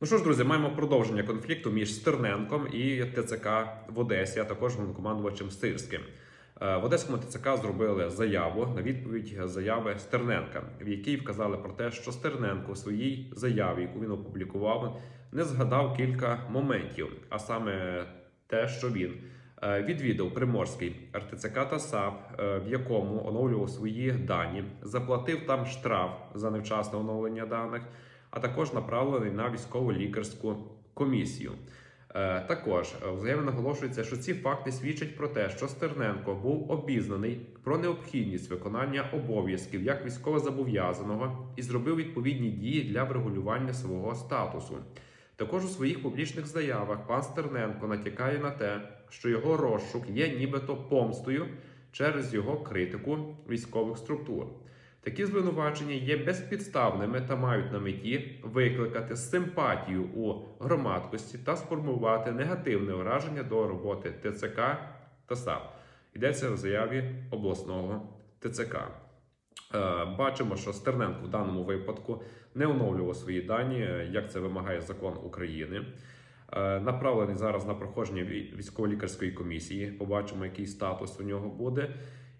Ну що ж, друзі, маємо продовження конфлікту між Стерненком і ТЦК в Одесі, а також головнокомандувачем Сирським. Е, В Одеському ТЦК зробили заяву на відповідь заяви Стерненка, в якій вказали про те, що Стерненко у своїй заяві, яку він опублікував, не згадав кілька моментів, а саме те, що він е, відвідав Приморський РТЦК та САП, е, в якому оновлював свої дані, заплатив там штраф за невчасне оновлення даних, а також направлений на військово лікарську комісію. Е, Також е, в заяві наголошується, що ці факти свідчать про те, що Стерненко був обізнаний про необхідність виконання обов'язків як військовозобов'язаного і зробив відповідні дії для врегулювання свого статусу. Також у своїх публічних заявах пан Стерненко натякає на те, що його розшук є нібито помстою через його критику військових структур. Такі звинувачення є безпідставними та мають на меті викликати симпатію у громадськості та сформувати негативне враження до роботи ТЦК та САП. Йдеться в заяві обласного ТЦК. Е, Бачимо, що Стерненко в даному випадку не оновлював свої дані, як це вимагає закон України. Е, Направлений зараз на проходження військово-лікарської комісії. Побачимо, який статус у нього буде.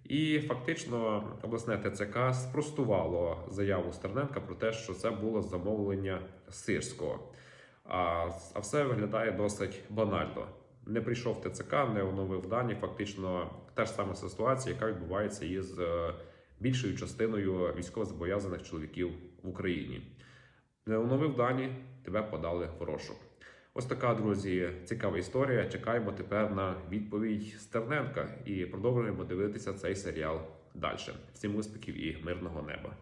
І фактично обласне ТЦК спростувало заяву Стерненка про те, що це було замовлення сирського. А, а все виглядає досить банально. Не прийшов ТЦК, не оновив дані. Фактично та ж сама ситуація, яка відбувається із е, більшою частиною військовозобов'язаних чоловіків в Україні. Не оновив дані, тебе подали в розшук. Ось така, друзі, цікава історія. Чекаємо тепер на відповідь Стерненка і продовжуємо дивитися цей серіал далі. Всім успіхів і мирного неба.